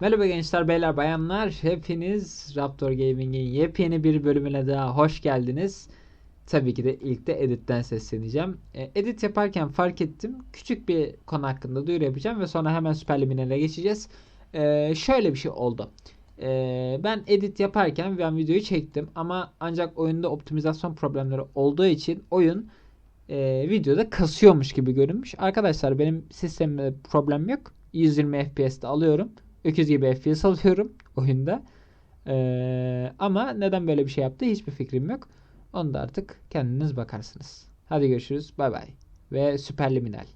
Merhaba gençler, beyler, bayanlar. Hepiniz Raptor Gaming'in yepyeni bir bölümüne daha hoş geldiniz. Tabii ki de ilk de editten sesleneceğim. E, edit yaparken fark ettim. Küçük bir konu hakkında duyuru yapacağım ve sonra hemen Süperliminal'e geçeceğiz. E, şöyle bir şey oldu. E, ben edit yaparken ben videoyu çektim ama ancak oyunda optimizasyon problemleri olduğu için oyun e, videoda kasıyormuş gibi görünmüş. Arkadaşlar benim sistemimde problem yok. 120 FPS'te alıyorum. Öküz gibi FPS alıyorum oyunda. Ee, ama neden böyle bir şey yaptı hiçbir fikrim yok. Onu da artık kendiniz bakarsınız. Hadi görüşürüz. Bay bay. Ve Süperliminal.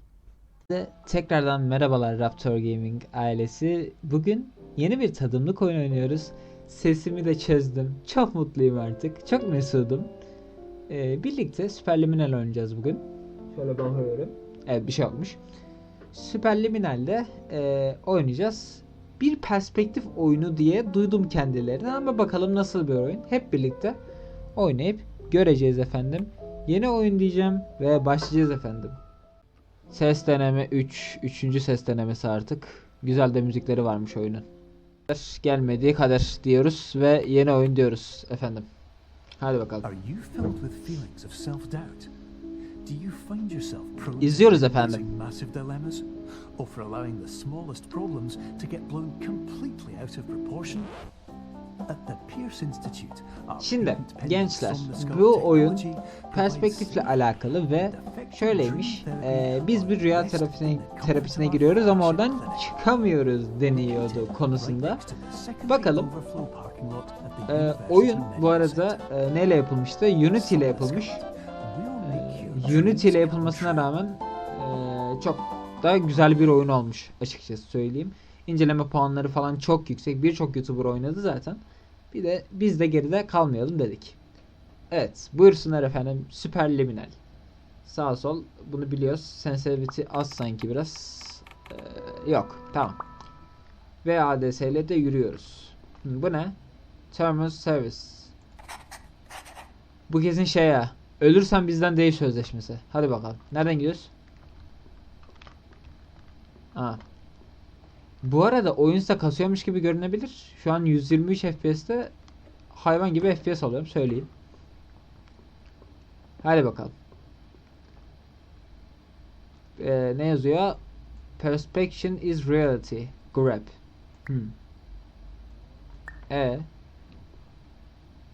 Tekrardan merhabalar Raptor Gaming ailesi. Bugün yeni bir tadımlık oyun oynuyoruz. Sesimi de çözdüm. Çok mutluyum artık. Çok mesudum. Ee, birlikte Süperliminal oynayacağız bugün. Şöyle bakıyorum. Evet bir şey olmuş. Süperliminal'de e, oynayacağız. Bir perspektif oyunu diye duydum kendilerine ama bakalım nasıl bir oyun. Hep birlikte oynayıp göreceğiz efendim. Yeni oyun diyeceğim ve başlayacağız efendim. Ses deneme 3. 3. ses denemesi artık. Güzel de müzikleri varmış oyunun. Gelmediği kader diyoruz ve yeni oyun diyoruz efendim. Hadi bakalım. İzliyoruz efendim. Or for allowing the smallest problems to get blown completely out of proportion? At the Pierce Institute, our Şimdi gençler bu oyun perspektifle alakalı ve şöyleymiş. therapy biz bir rüya terapisine terapisine giriyoruz ama oradan çıkamıyoruz deniyordu konusunda. Bakalım. University oyun bu arada e, neyle yapılmıştı? Unity ile yapılmış. Your Unity ile yapılmasına rağmen e, çok da güzel bir oyun olmuş açıkçası söyleyeyim. İnceleme puanları falan çok yüksek. Birçok YouTuber oynadı zaten. Bir de biz de geride kalmayalım dedik. Evet, buyursunlar efendim. Süperliminal. Sağ sol bunu biliyoruz. Sensitivity az sanki biraz. Ee, yok, tamam. Ve ile de yürüyoruz. Bu ne? Terminal Service. Bu kesin şey ya. Ölürsen bizden değil sözleşmesi. Hadi bakalım. Nereden gidiyoruz? Aa. Bu arada oyunsa kasıyormuş gibi görünebilir. Şu an 123 FPS'te hayvan gibi FPS alıyorum söyleyeyim. Hadi bakalım. Ee, ne yazıyor? Perspection is reality. Grab. Hmm. E.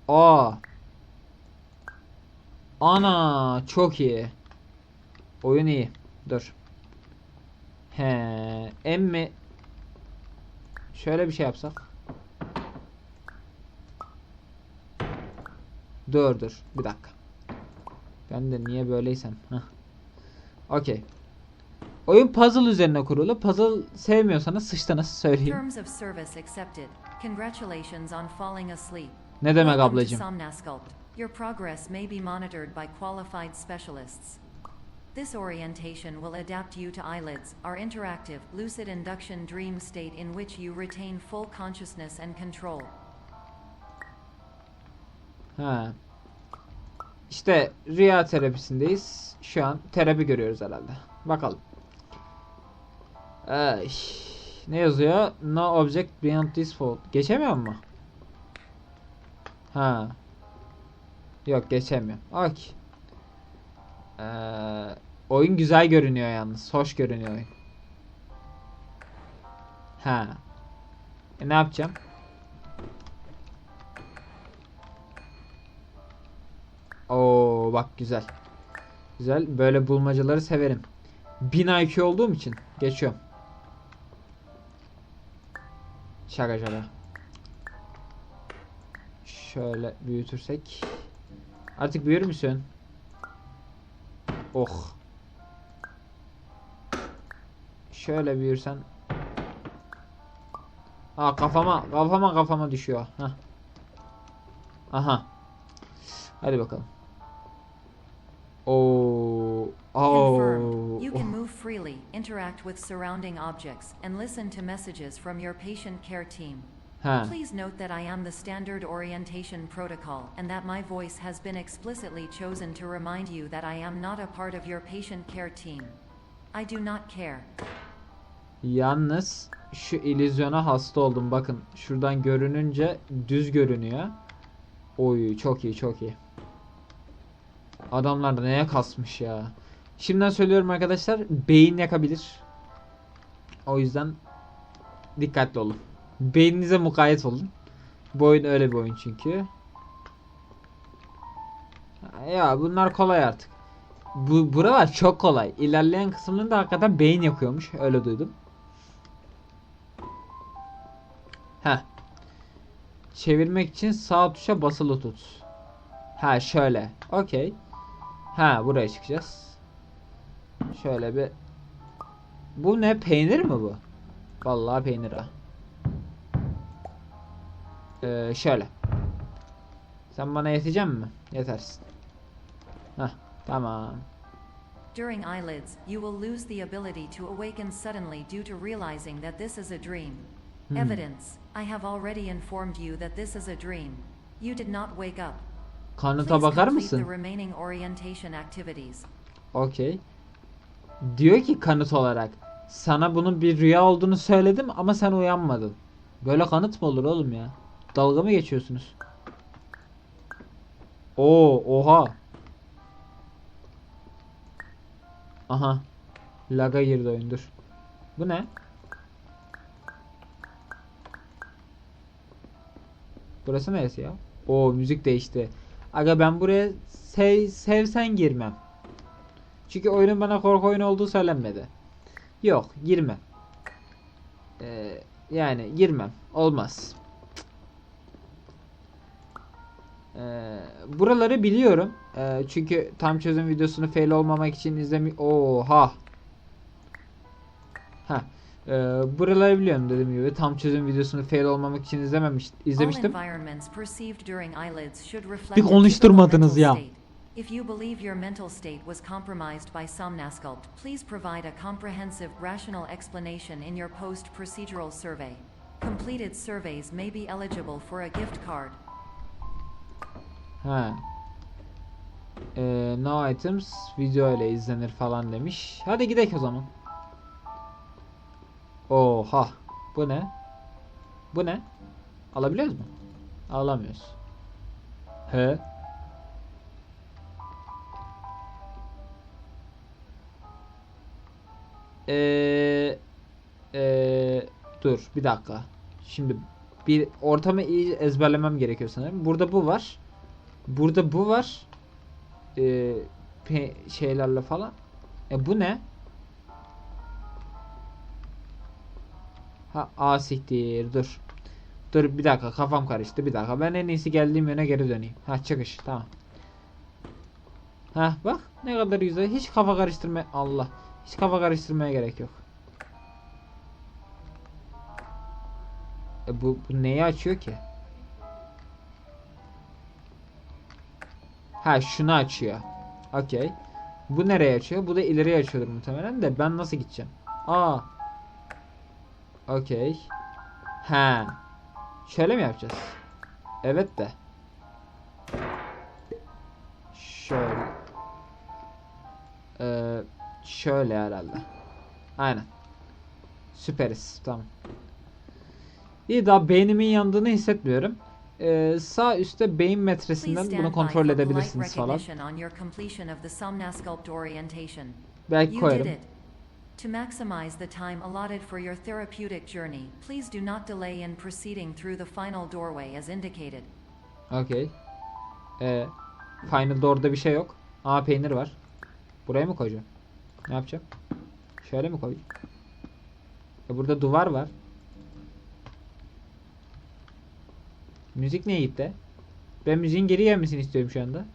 Aa. Ana çok iyi. Oyun iyi. Dur. He, emmi şöyle bir şey yapsak. Dur dur bir dakika. Ben de niye böyleysem. Heh. Okey. Oyun puzzle üzerine kurulu. Puzzle sevmiyorsanız sıçtınız söyleyeyim. Ne demek ablacığım? Your progress may be monitored by qualified specialists. This orientation will adapt you to eyelids, our interactive, lucid induction dream state in which you retain full consciousness and control. Ha. İşte rüya terapisindeyiz. Şu an terapi görüyoruz herhalde. Bakalım. Ay. Ne yazıyor? No object beyond this fold. Geçemiyor mu? Ha. Yok geçemiyor. Ok. Ee, oyun güzel görünüyor yalnız. Hoş görünüyor oyun. Ha. E ne yapacağım? Oo bak güzel. Güzel. Böyle bulmacaları severim. 1000 IQ olduğum için geçiyorum. Şaka şaka. Şöyle büyütürsek. Artık büyür müsün? Oh. Şöyle büyürsen. Aa kafama kafama kafama düşüyor. Hah. Aha. Hadi bakalım. Oo. Confirmed. Oo. You can oh. move freely, interact with surrounding objects, and listen to messages from your patient care team. Ha. Please note that I am the standard orientation protocol and that my voice has been explicitly chosen to remind you that I am not a part of your patient care team. I do not care. Yalnız şu illüzyona hasta oldum. Bakın şuradan görününce düz görünüyor. Oy çok iyi çok iyi. Adamlar neye kasmış ya. Şimdiden söylüyorum arkadaşlar beyin yakabilir. O yüzden dikkatli olun. Beyninize mukayyet olun. Bu oyun öyle bir oyun çünkü. Ya bunlar kolay artık. Bu buralar çok kolay. İlerleyen kısımlarında hakikaten beyin yakıyormuş. Öyle duydum. Heh. Çevirmek için sağ tuşa basılı tut. Ha şöyle. Okey. Ha buraya çıkacağız. Şöyle bir Bu ne peynir mi bu? Vallahi peynir ha. Ee, şöyle. Sen bana yetecek mi? Yetersin. Heh, tamam. During eyelids, you will lose the ability to awaken suddenly due to realizing that this is a dream. Hmm. Evidence I have already informed you that this is a dream. You did not wake up. Kanıta bakar complete the mısın? remaining orientation activities. Okey. Diyor ki kanıt olarak sana bunun bir rüya olduğunu söyledim ama sen uyanmadın. Böyle kanıt mı olur oğlum ya? Dalga mı geçiyorsunuz? Oo, oha. Aha. Laga girdi oyun dur. Bu ne? Burası neresi ya? Oo müzik değişti. Aga ben buraya sev, sevsen girmem. Çünkü oyunun bana korku oyunu olduğu söylenmedi. Yok girmem. Ee, yani girmem. Olmaz. Ee, buraları biliyorum. Ee, çünkü tam çözüm videosunu fail olmamak için izlemi... Oha. Ha. Ee, buraları biliyorum dediğim gibi. Tam çözüm videosunu fail olmamak için izlememiş, izlemiştim. Bir konuşturmadınız ya. If you believe your mental state was compromised by Somnasculpt, please provide a comprehensive, rational explanation in your post-procedural survey. Completed surveys may be eligible for a gift card. Ha. Ee, no items video ile izlenir falan demiş. Hadi gidelim o zaman. Oha. Bu ne? Bu ne? Alabiliyoruz mu? Alamıyoruz. He. Ee, ee, dur bir dakika. Şimdi bir ortamı iyi ezberlemem gerekiyor sanırım. Burada bu var. Burada bu var. Ee, şeylerle falan. E bu ne? Ha A dur. Dur bir dakika kafam karıştı bir dakika. Ben en iyisi geldiğim yöne geri döneyim. Ha çıkış tamam. Ha bak ne kadar güzel. Hiç kafa karıştırma Allah. Hiç kafa karıştırmaya gerek yok. E bu, bu neyi açıyor ki? Ha şunu açıyor. Okey. Bu nereye açıyor? Bu da ileriye açıyordur muhtemelen de ben nasıl gideceğim? Aa. Okey. Ha. Şöyle mi yapacağız? Evet de. Şöyle. Ee, şöyle herhalde. Aynen. Süperiz. Tamam. İyi daha beynimin yandığını hissetmiyorum. Ee, sağ üstte beyin metresinden bunu kontrol edebilirsiniz falan. Belki koyarım. To maximize the time allotted for your therapeutic journey, please do not delay in proceeding through the final doorway as indicated. Okey. Ee, Final Door'da bir şey yok. Aa peynir var. Buraya mı koyacağım? Ne yapacağım? Şöyle mi koyayım? E burada duvar var. Müzik niye gitti? Ben müziğin geri gelmesini istiyorum şu anda.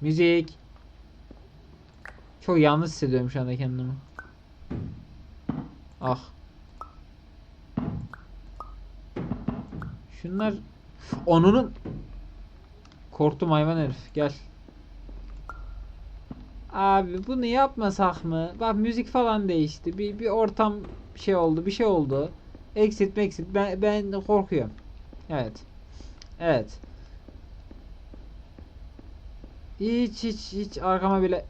Müzik. Çok yalnız hissediyorum şu anda kendimi. Ah. Şunlar Onunun Korktum hayvan herif gel. Abi bunu yapmasak mı? Bak müzik falan değişti. Bir, bir ortam şey oldu, bir şey oldu. Exit exit ben ben korkuyorum. Evet. Evet. Hiç hiç hiç arkama bile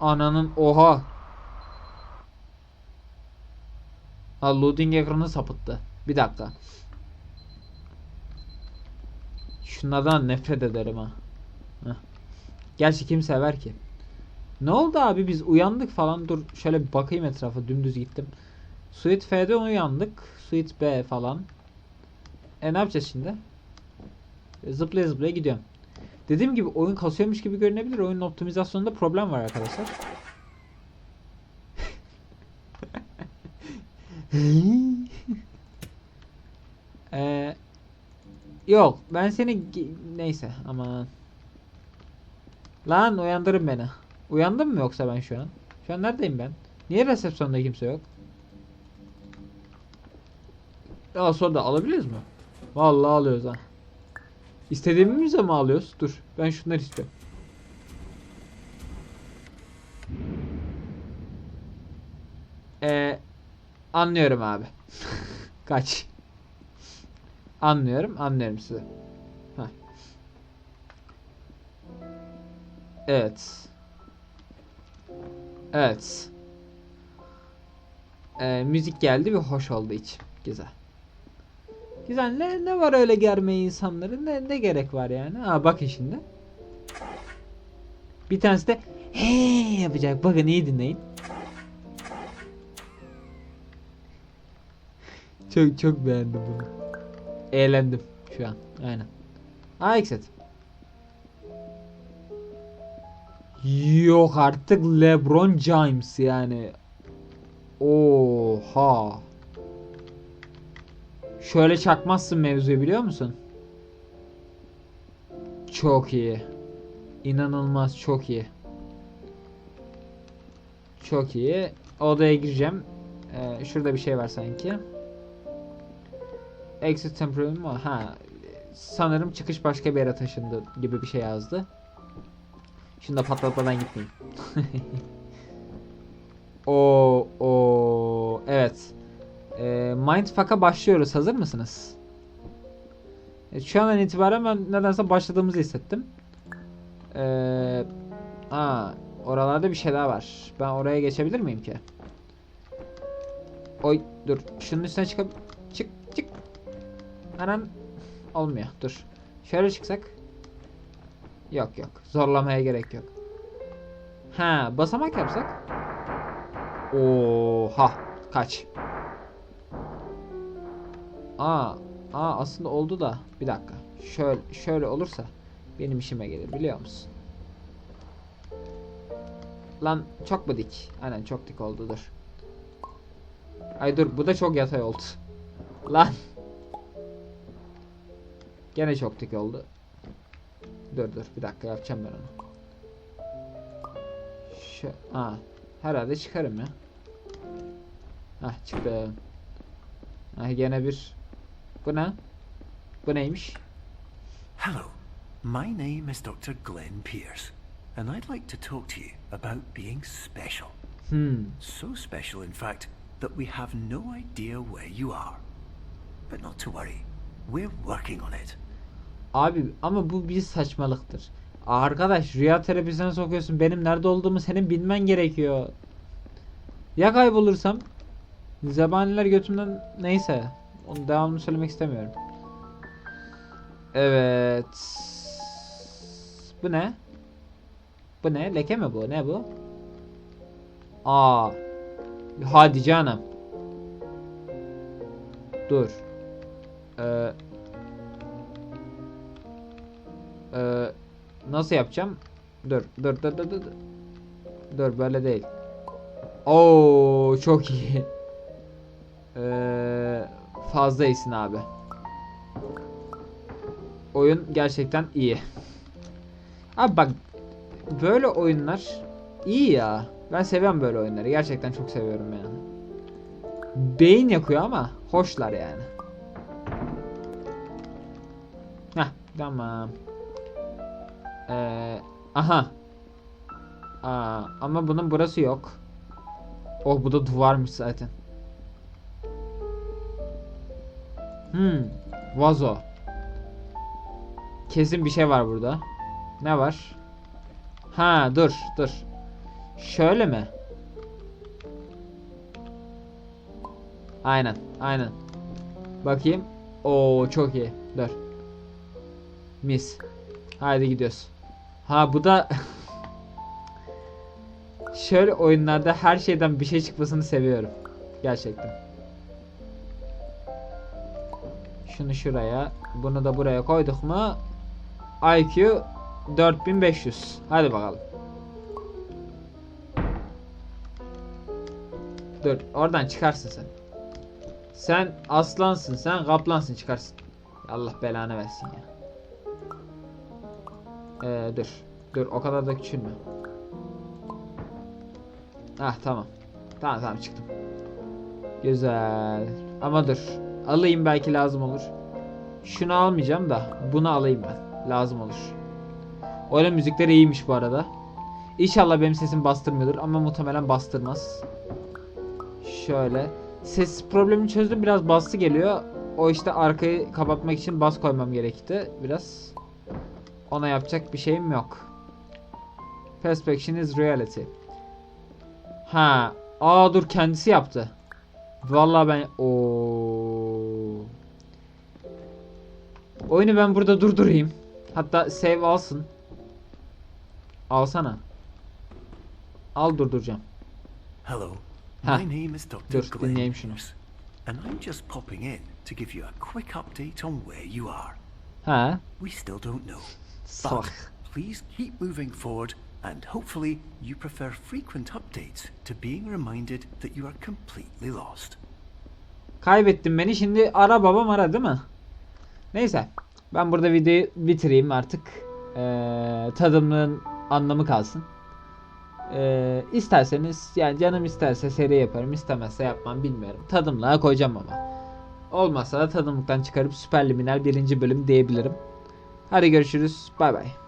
Ananın oha. Aa, loading ekranı sapıttı. Bir dakika. Şunlardan nefret ederim ha. Gerçi kim sever ki? Ne oldu abi biz uyandık falan. Dur şöyle bir bakayım etrafa dümdüz gittim. Suite F'de uyandık. Suite B falan. E ne yapacağız şimdi? E, Zıplaya zıplaya gidiyorum. Dediğim gibi oyun kasıyormuş gibi görünebilir. Oyunun optimizasyonunda problem var arkadaşlar. Ee, yok ben seni neyse aman. Lan uyandırın beni. Uyandım mı yoksa ben şu an? Şu an neredeyim ben? Niye resepsiyonda kimse yok? Ya soda alabiliyoruz mu? Vallahi alıyoruz ha. İstediğimizi mi alıyoruz? Dur. Ben şunları istiyorum. Ee, anlıyorum abi. Kaç. Anlıyorum, anlıyorum sizi. Heh. Evet. Evet. Ee, müzik geldi ve hoş oldu iç. Güzel. Güzel. Ne, ne var öyle germeye insanları? Ne, ne gerek var yani? Ha bakın şimdi. Bir tanesi de he yapacak. Bakın iyi dinleyin. Çok çok beğendim bunu. Eğlendim şu an. Aynen. Aa exit. Yok artık LeBron James yani. Oha. Şöyle çakmazsın mevzuyu biliyor musun? Çok iyi. İnanılmaz çok iyi. Çok iyi. Odaya gireceğim. Ee, şurada bir şey var sanki. Exit temporary mi? Ha. Sanırım çıkış başka bir yere taşındı gibi bir şey yazdı. Şunu da patlatmadan gitmeyeyim. o o evet. Ee, Mindfuck'a başlıyoruz. Hazır mısınız? Evet, şu andan itibaren ben nedense başladığımızı hissettim. Ee, aa, oralarda bir şey daha var. Ben oraya geçebilir miyim ki? Oy dur. Şunun üstüne çıkıp çık çık. Anan olmuyor. Dur. Şöyle çıksak. Yok yok. Zorlamaya gerek yok. Ha, basamak yapsak. Oha. Kaç. Aa, aa aslında oldu da. Bir dakika. Şöyle şöyle olursa benim işime gelir biliyor musun? Lan çok mu dik? Aynen çok dik oldu dur. Ay dur bu da çok yatay oldu. Lan. Gene çok dik oldu. Dur dur bir dakika yapacağım ben onu. Şu, aa, herhalde çıkarım ya. Hah çıktı. Ah gene bir. Bu ne? Bu neymiş? Hello, my name is Dr. Glenn Pierce, and I'd like to talk to you about being special. Hmm. So special, in fact, that we have no idea where you are. But not to worry, we're working on it. Abi ama bu bir saçmalıktır. Arkadaş rüya terapisine sokuyorsun. Benim nerede olduğumu senin bilmen gerekiyor. Ya kaybolursam? Zebaniler götümden neyse. Onun devamını söylemek istemiyorum. Evet. Bu ne? Bu ne? Leke mi bu? Ne bu? Aa. Hadi canım. Dur. Ee, Ee, nasıl yapacağım? Dur, dur, dur, dur, dur. Dur, böyle değil. Oo, çok iyi. Ee, fazla iyisin abi. Oyun gerçekten iyi. Abi bak, böyle oyunlar iyi ya. Ben seviyorum böyle oyunları. Gerçekten çok seviyorum yani. Beyin yakıyor ama hoşlar yani. Heh, tamam. Ee, aha. Aa, ama bunun burası yok. Oh bu da duvarmış zaten. Hmm. Vazo. Kesin bir şey var burada. Ne var? Ha dur dur. Şöyle mi? Aynen. Aynen. Bakayım. Oo çok iyi. Dur. Mis. Haydi gidiyoruz. Ha bu da şöyle oyunlarda her şeyden bir şey çıkmasını seviyorum. Gerçekten. Şunu şuraya, bunu da buraya koyduk mu? IQ 4500. Hadi bakalım. Dur, oradan çıkarsın sen. Sen aslansın, sen kaplansın çıkarsın. Allah belanı versin ya. Ee, dur. Dur o kadar da küçülme. Ah tamam. Tamam tamam çıktım. Güzel. Ama dur. Alayım belki lazım olur. Şunu almayacağım da bunu alayım ben. Lazım olur. Oyunun müzikleri iyiymiş bu arada. İnşallah benim sesim bastırmıyordur ama muhtemelen bastırmaz. Şöyle. Ses problemini çözdüm biraz bastı geliyor. O işte arkayı kapatmak için bas koymam gerekti. Biraz. Ona yapacak bir şeyim yok. Perspection is reality. Ha. Aa dur kendisi yaptı. Vallahi ben o Oyunu ben burada durdurayım. Hatta save alsın. Alsana. Al durduracağım. Hello, Ha, my name is Dr. dur, dinleyeyim şunu. And I'm just popping in to give you a quick update on where you are. Ha. We still don't know. But please keep moving forward, and hopefully, you prefer frequent updates to being reminded that you are completely lost. Kaybettin beni. Şimdi ara babam ara değil mi? Neyse. Ben burada videoyu bitireyim artık. Ee, tadımlığın anlamı kalsın. Ee, isterseniz yani canım isterse seri yaparım. istemezse yapmam bilmiyorum. Tadımlığa koyacağım ama. Olmazsa da tadımlıktan çıkarıp süperliminal birinci bölüm diyebilirim. Hadi görüşürüz. Bay bay.